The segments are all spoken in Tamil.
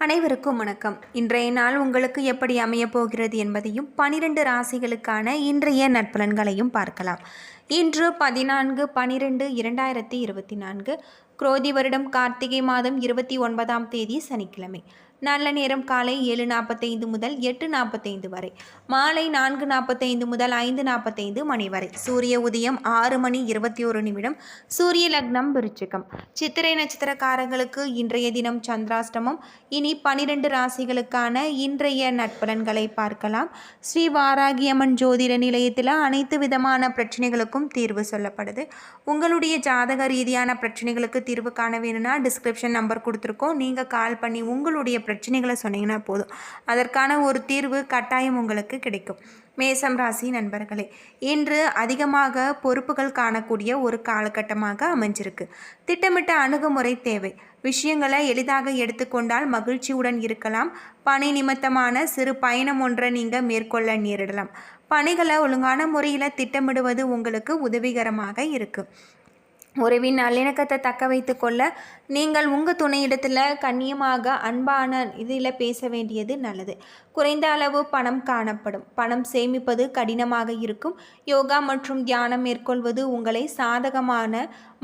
அனைவருக்கும் வணக்கம். இன்றைய நாள் உங்களுக்கு எப்படி அமையப் போகிறது என்பதையும் பனிரெண்டு ராசிகளுக்கான இன்றைய நற்பலன்களையும் பார்க்கலாம். இன்று பதினான்கு பனிரெண்டு இரண்டாயிரத்தி இருபத்தி நான்கு குரோதி வருடம் கார்த்திகை மாதம் இருபத்தி ஒன்பதாம் தேதி சனிக்கிழமை. நல்ல நேரம் காலை ஏழு நாற்பத்தைந்து முதல் எட்டு நாற்பத்தைந்து வரை. மாலை நான்கு நாற்பத்தைந்து முதல் ஐந்து நாற்பத்தைந்து மணி வரை. சூரிய உதயம் ஆறு மணி இருபத்தி ஒரு நிமிடம். சூரிய லக்னம் விருச்சிகம். சித்திரை நட்சத்திரக்காரர்களுக்கு இன்றைய தினம் சந்திராஷ்டமம். இனி பனிரெண்டு ராசிகளுக்கான இன்றைய நட்பலன்களை பார்க்கலாம். ஸ்ரீ வாராகியம்மன் ஜோதிட நிலையத்தில் அனைத்து விதமான பிரச்சனைகளுக்கும் தீர்வு சொல்லப்படுது. உங்களுடைய ஜாதக ரீதியான பிரச்சனைகளுக்கு தீர்வு காண வேணும்னா டிஸ்கிரிப்ஷன் நம்பர் கொடுத்துருக்கோம். நீங்கள் கால் பண்ணி உங்களுடைய பிரச்சனைகளை சொன்னீங்கன்னா போதும். அதற்கான ஒரு தீர்வு கட்டாயம் உங்களுக்கு கிடைக்கும். மேசம் ராசி நண்பர்களே இன்று அதிகமாக பொறுப்புகள் காணக்கூடிய ஒரு காலகட்டமாக அமைஞ்சிருக்கு. திட்டமிட்ட அணுகுமுறை தேவை. விஷயங்களை எளிதாக எடுத்துக்கொண்டால் மகிழ்ச்சியுடன் இருக்கலாம். பணி நிமித்தமான சிறு பயணம் ஒன்றை நீங்கள் மேற்கொள்ள நேரிடலாம். பணிகளை ஒழுங்கான முறையில் திட்டமிடுவது உங்களுக்கு உதவிகரமாக இருக்குது உறவின் நல்லிணக்கத்தை தக்க வைத்து கொள்ள நீங்கள் உங்கள் துணையிடத்தில் கண்ணியமாக அன்பான இதில் பேச வேண்டியது நல்லது. குறைந்த அளவு பணம் காணப்படும். பணம் சேமிப்பது கடினமாக இருக்கும். யோகா மற்றும் தியானம் மேற்கொள்வது உங்களை சாதகமான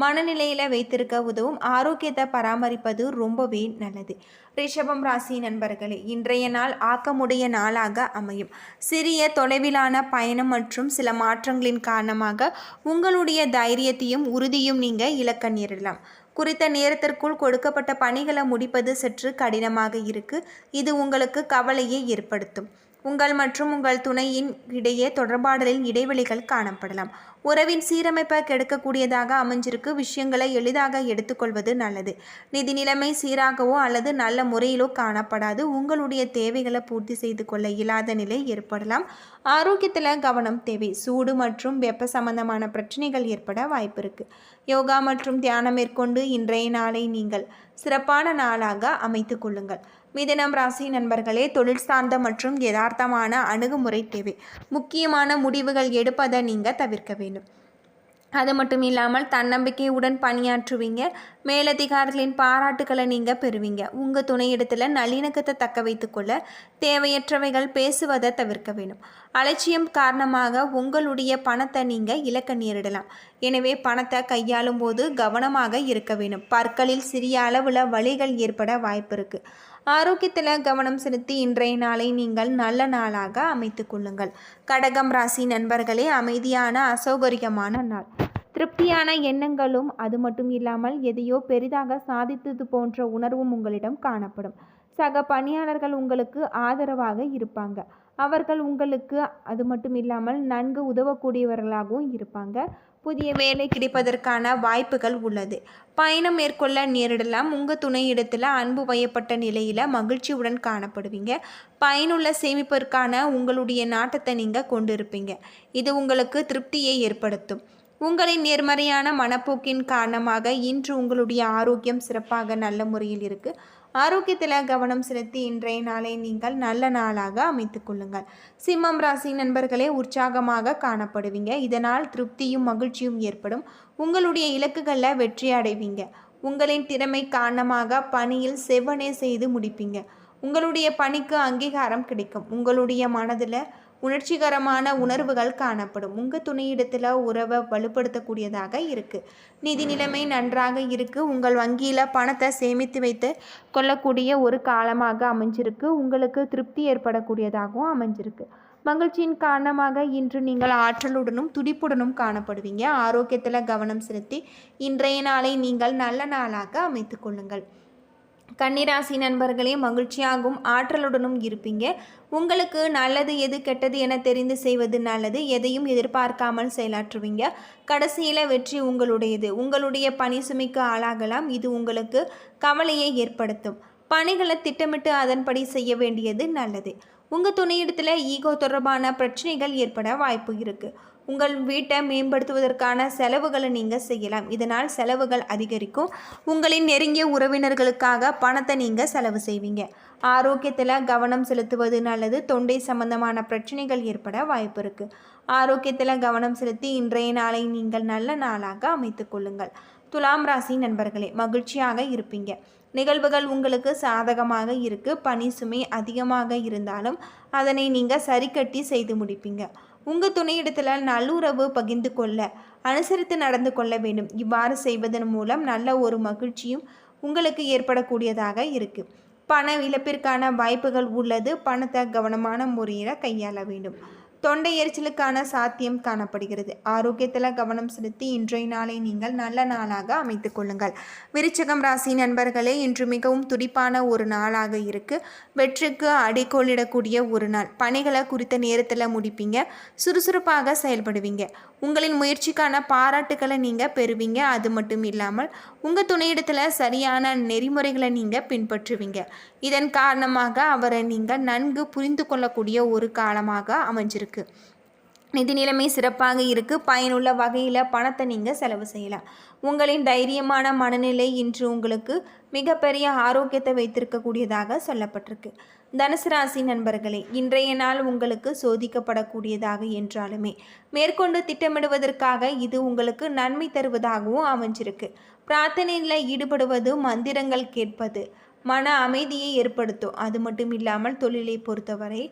மனநிலையில் வைத்திருக்க உதவும் ஆரோக்கியத்தை பராமரிப்பது ரொம்பவே நல்லது. ரிஷபம் ராசி நண்பர்களே இன்றைய நாள் ஆக்கமுடைய நாளாக அமையும். சிறிய தொலைவிலான பயணம் மற்றும் சில மாற்றங்களின் காரணமாக உங்களுடைய தைரியத்தையும் உறுதியும் நீங்கள் இழக்க நேரிடலாம். குறித்த நேரத்திற்குள் கொடுக்கப்பட்ட பணிகளை முடிப்பது சற்று கடினமாக இருக்கு. இது உங்களுக்கு கவலையை ஏற்படுத்தும். உங்கள் மற்றும் உங்கள் துணையின் இடையே தொடர்பாடலில் இடைவெளிகள் காணப்படலாம். உறவின் சீரமைப்பை கெடுக்கக்கூடியதாக அமைஞ்சிருக்கு. விஷயங்களை எளிதாக எடுத்துக்கொள்வது நல்லது. நிதி நிலைமை சீராகவோ அல்லது நல்ல முறையிலோ காணப்படாது. உங்களுடைய தேவைகளை பூர்த்தி செய்து கொள்ள இயலாத நிலை ஏற்படலாம். ஆரோக்கியத்தில் கவனம் தேவை. சூடு மற்றும் வெப்ப சம்பந்தமான பிரச்சனைகள் ஏற்பட வாய்ப்பு இருக்கு. யோகா மற்றும் தியானம் மேற்கொண்டு இன்றைய நாளை நீங்கள் சிறப்பான நாளாக அமைத்து கொள்ளுங்கள். மிதனம் ராசி நண்பர்களே தொழில் சார்ந்த மற்றும் யதார்த்தமான அணுகுமுறை தேவை. முக்கியமான முடிவுகள் எடுப்பதை நீங்கள் தவிர்க்க வேண்டும். அது மட்டும் இல்லாமல் தன்னம்பிக்கையுடன் பணியாற்றுவீங்க. மேலதிகாரிகளின் பாராட்டுகளை நீங்கள் பெறுவீங்க. உங்கள் துணையிடத்தில் நல்லிணக்கத்தை தக்க வைத்துக்கொள்ள தேவையற்றவைகள் பேசுவதை தவிர்க்க வேண்டும். அலட்சியம் காரணமாக உங்களுடைய பணத்தை நீங்கள் இழக்க நேரிடலாம். எனவே பணத்தை கையாளும் போது கவனமாக இருக்க வேண்டும். பற்களில் சிறிய அளவில் வலிகள் ஏற்பட வாய்ப்பு இருக்குது ஆரோக்கியத்தில் கவனம் செலுத்தி இன்றைய நாளை நீங்கள் நல்ல நாளாக அமைத்து கொள்ளுங்கள். கடகம் ராசி நண்பர்களே அமைதியான அசௌகரியமான நாள். திருப்தியான எண்ணங்களும் அது மட்டும் இல்லாமல் எதையோ பெரிதாக சாதித்தது போன்ற உணர்வும் உங்களிடம் காணப்படும். சக பணியாளர்கள் உங்களுக்கு ஆதரவாக இருப்பாங்க. அவர்கள் உங்களுக்கு அது மட்டும் இல்லாமல் நன்கு உதவக்கூடியவர்களாகவும் இருப்பாங்க. புதிய வேலை கிடைப்பதற்கான வாய்ப்புகள் உள்ளது. பயணம் மேற்கொள்ள நேரிடலாம். உங்கள் துணையிடத்தில் அன்பு வயப்பட்ட நிலையில் மகிழ்ச்சியுடன் காணப்படுவீங்க. பயனுள்ள சேமிப்பிற்கான உங்களுடைய நாட்டத்தை நீங்கள் கொண்டிருப்பீங்க. இது உங்களுக்கு திருப்தியை ஏற்படுத்தும். உங்களின் நேர்மறையான மனப்போக்கின் காரணமாக இன்று உங்களுடைய ஆரோக்கியம் சிறப்பாக நல்ல முறையில் இருக்குது ஆரோக்கியத்தில் கவனம் செலுத்தி இன்றைய நாளை நீங்கள் நல்ல நாளாக அமைத்து கொள்ளுங்கள். சிம்மம் ராசி நண்பர்களே உற்சாகமாக காணப்படுவீங்க. இதனால் திருப்தியும் மகிழ்ச்சியும் ஏற்படும். உங்களுடைய இலக்குகளில் வெற்றி அடைவீங்க. உங்களின் திறமை காரணமாக பணியில் செவ்வனே செய்து முடிப்பீங்க. உங்களுடைய பணிக்கு அங்கீகாரம் கிடைக்கும். உங்களுடைய மனதில் உணர்ச்சிகரமான உணர்வுகள் காணப்படும். உங்கள் துணையிடத்தில் உறவை வலுப்படுத்தக்கூடியதாக இருக்குது நிதி நிலைமை நன்றாக இருக்குது உங்கள் வங்கியில் பணத்தை சேமித்து வைத்து கொள்ளக்கூடிய ஒரு காலமாக அமைஞ்சிருக்கு. உங்களுக்கு திருப்தி ஏற்படக்கூடியதாகவும் அமைஞ்சிருக்கு. மகிழ்ச்சியின் காரணமாக இன்று நீங்கள் ஆற்றலுடனும் துடிப்புடனும் காணப்படுவீங்க. ஆரோக்கியத்தில் கவனம் செலுத்தி இன்றைய நாளை நீங்கள் நல்ல நாளாக அமைத்து கொள்ளுங்கள். கன்னிராசி நண்பர்களே மகிழ்ச்சியாகவும் ஆற்றலுடனும் இருப்பீங்க. உங்களுக்கு நல்லது எது கெட்டது என தெரிந்து செய்வது நல்லது. எதையும் எதிர்பார்க்காமல் செயலாற்றுவீங்க. கடைசியில் வெற்றி உங்களுடையது. உங்களுடைய பணி சுமைக்கு ஆளாகலாம். இது உங்களுக்கு கவலையை ஏற்படுத்தும். பணிகளை திட்டமிட்டு அதன்படி செய்ய வேண்டியது நல்லது. உங்கள் துணையிடத்தில் ஈகோ தொடர்பான பிரச்சனைகள் ஏற்பட வாய்ப்பு இருக்குது உங்கள் வீட்டை மேம்படுத்துவதற்கான செலவுகளை நீங்கள் செய்யலாம். இதனால் செலவுகள் அதிகரிக்கும். உங்களின் நெருங்கிய உறவினர்களுக்காக பணத்தை நீங்கள் செலவு செய்வீங்க. ஆரோக்கியத்தில் கவனம் செலுத்துவது நல்லது. தொண்டை சம்பந்தமான பிரச்சனைகள் ஏற்பட வாய்ப்பு இருக்குது ஆரோக்கியத்தில் கவனம் செலுத்தி இன்றைய நாளை நீங்கள் நல்ல நாளாக அமைத்து கொள்ளுங்கள். துலாம் ராசி நண்பர்களே மகிழ்ச்சியாக இருப்பீங்க. நிகழ்வுகள் உங்களுக்கு சாதகமாக இருக்குது பணி சுமை அதிகமாக இருந்தாலும் அதனை நீங்கள் சரிக்கட்டி செய்து முடிப்பீங்க. உங்கள் துணையிடத்தில் நல்லுறவு பகிர்ந்து கொள்ள அனுசரித்து நடந்து கொள்ள வேண்டும். இவ்வாறு செய்வதன் மூலம் நல்ல ஒரு மகிழ்ச்சியும் உங்களுக்கு ஏற்படக்கூடியதாக இருக்குது பண இழப்பிற்கான வாய்ப்புகள் உள்ளது. பணத்தை கவனமான முறையில் கையாள வேண்டும். தொண்டை எரிச்சலுக்கான சாத்தியம் காணப்படுகிறது. ஆரோக்கியத்தில் கவனம் செலுத்தி இன்றைய நாளை நீங்கள் நல்ல நாளாக அமைத்து கொள்ளுங்கள். விருச்சகம் ராசி நண்பர்களே இன்று மிகவும் துடிப்பான ஒரு நாளாக இருக்கு. வெற்றிக்கு அடிக்கோளிடக்கூடிய ஒரு நாள். பணிகளை குறித்த நேரத்தில் முடிப்பீங்க. சுறுசுறுப்பாக செயல்படுவீங்க. உங்களின் முயற்சிக்கான பாராட்டுகளை நீங்கள் பெறுவீங்க. அது மட்டும் இல்லாமல் உங்கள் துணையிடத்தில் சரியான நெறிமுறைகளை நீங்கள் பின்பற்றுவீங்க. இதன் காரணமாக அவரை நீங்கள் நன்கு புரிந்து கொள்ளக்கூடிய ஒரு காலமாக அமைஞ்சிருக்கு. நிதி நிலைமை சிறப்பாக இருக்குது பயனுள்ள வகையில் பணத்தை நீங்கள் செலவு செய்யலாம். உங்களின் தைரியமான மனநிலை இன்று உங்களுக்கு மிகப்பெரிய ஆரோக்கியத்தை வைத்திருக்கக்கூடியதாக சொல்லப்பட்டிருக்கு. தனுசு ராசி நண்பர்களே இன்றைய நாள் உங்களுக்கு சோதிக்கப்படக்கூடியதாக என்றாலுமே மேற்கொண்டு திட்டமிடுவதற்காக இது உங்களுக்கு நன்மை தருவதாகவும் அமைஞ்சிருக்கு. பிரார்த்தனையில் ஈடுபடுவது மந்திரங்கள் கேட்பது மன அமைதியை ஏற்படுத்தும். அது மட்டும் இல்லாமல் தொழிலை பொறுத்தவரை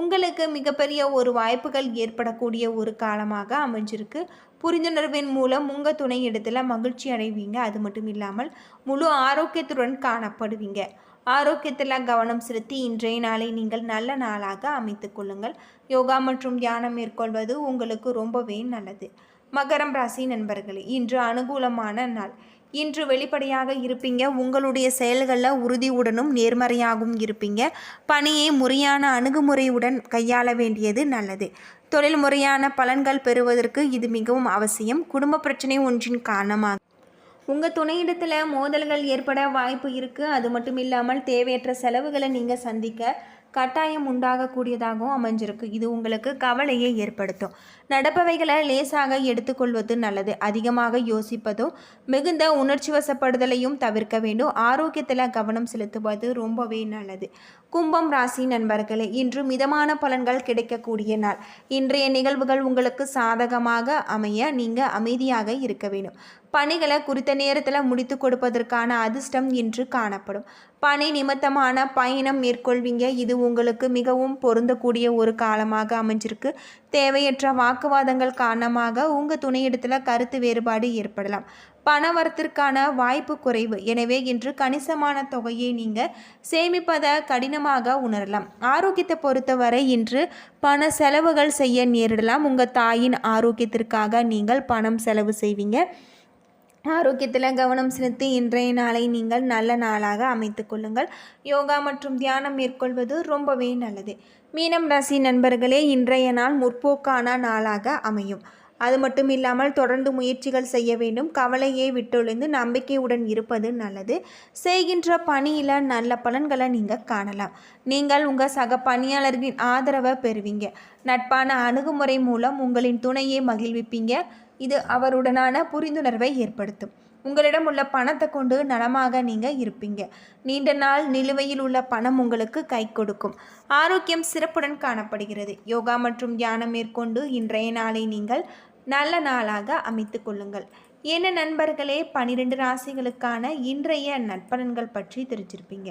உங்களுக்கு மிகப்பெரிய ஒரு வாய்ப்புகள் ஏற்படக்கூடிய ஒரு காலமாக அமைஞ்சிருக்கு. புரிந்துணர்வின் மூலம் உங்கள் துணை இடத்துல மகிழ்ச்சி அடைவீங்க. அது மட்டும் இல்லாமல் முழு ஆரோக்கியத்துடன் காணப்படுவீங்க. ஆரோக்கியத்தில் கவனம் செலுத்தி இன்றைய நாளை நீங்கள் நல்ல நாளாக அமைத்து கொள்ளுங்கள். யோகா மற்றும் தியானம் மேற்கொள்வது உங்களுக்கு ரொம்பவே நல்லது. மகரம் ராசி நண்பர்களே இன்று அனுகூலமான நாள். இன்று வெளிப்படையாக இருப்பீங்க. உங்களுடைய செயல்களில் உறுதியுடனும் நேர்மறையாகவும் இருப்பீங்க. பணியை முறையான அணுகுமுறையுடன் கையாள வேண்டியது நல்லது. தொழில் முறையான பலன்கள் பெறுவதற்கு இது மிகவும் அவசியம். குடும்ப பிரச்சனை ஒன்றின் காரணமாக. உங்கள் துணையிடத்தில் மோதல்கள் ஏற்பட வாய்ப்பு இருக்குது அது மட்டும் இல்லாமல் தேவையற்ற செலவுகளை நீங்கள் சந்திக்க கட்டாயம் உண்டாகக்கூடியதாகவும் அமைஞ்சிருக்கு. இது உங்களுக்கு கவலையை ஏற்படுத்தும். நடப்பவைகளை லேசாக எடுத்துக்கொள்வது நல்லது. அதிகமாக யோசிப்பதும் மிகுந்த உணர்ச்சி வசப்படுதலையும் தவிர்க்க வேண்டும். ஆரோக்கியத்தில் கவனம் செலுத்துவது ரொம்பவே நல்லது. கும்பம் ராசி நண்பர்களே இன்று மிதமான பலன்கள் கிடைக்கக்கூடிய நாள். இன்றைய நிகழ்வுகள் உங்களுக்கு சாதகமாக அமைய நீங்கள் அமைதியாக இருக்க வேண்டும். பணிகளை குறித்த நேரத்தில் முடித்து கொடுப்பதற்கான அதிர்ஷ்டம் இன்று காணப்படும். பணி நிமித்தமான பயணம் மேற்கொள்வீங்க. இது உங்களுக்கு மிகவும் பொருந்தக்கூடிய ஒரு காலமாக அமைஞ்சிருக்கு. தேவையற்ற வாக்குவாதங்கள் காரணமாக உங்கள் துணையிடத்தில் கருத்து வேறுபாடு ஏற்படலாம். பணவரத்திற்கான வாய்ப்பு குறைவு. எனவே இன்று கணிசமான தொகையை நீங்கள் சேமிப்பதை கடினமாக உணரலாம். ஆரோக்கியத்தை பொறுத்தவரை இன்று பண செலவுகள் செய்ய நேரிடலாம். உங்கள் தாயின் ஆரோக்கியத்திற்காக நீங்கள் பணம் செலவு செய்வீங்க. ஆரோக்கியத்தில் கவனம் செலுத்தி இன்றைய நாளை நீங்கள் நல்ல நாளாக அமைத்து கொள்ளுங்கள். யோகா மற்றும் தியானம் மேற்கொள்வது ரொம்பவே நல்லது. மீனம் ராசி நண்பர்களே இன்றைய நாள் முற்போக்கான நாளாக அமையும். அது மட்டும் இல்லாமல் தொடர்ந்து முயற்சிகள் செய்ய வேண்டும். கவலையை விட்டொழிந்து நம்பிக்கையுடன் இருப்பது நல்லது. செய்கின்ற பணியில் நல்ல பலன்களை நீங்கள் காணலாம். நீங்கள் உங்கள் சக பணியாளர்களின் ஆதரவை பெறுவீங்க. நட்பான அணுகுமுறை மூலம் உங்களின் துணையை மகிழ்விப்பீங்க. இது அவருடனான புரிந்துணர்வை ஏற்படுத்தும். உங்களிடம் உள்ள பணத்தை கொண்டு நலமாக நீங்கள் இருப்பீங்க. நீண்ட நாள் நிலுவையில் உள்ள பணம் உங்களுக்கு கை கொடுக்கும். ஆரோக்கியம் சிறப்புடன் காணப்படுகிறது. யோகா மற்றும் தியானம் மேற்கொண்டு இன்றைய நாளை நீங்கள் நல்ல நாளாக அமைத்து கொள்ளுங்கள். என்ன நண்பர்களே? பனிரெண்டு ராசிகளுக்கான இன்றைய நட்பலன்கள் பற்றி தெரிஞ்சிருப்பீங்க.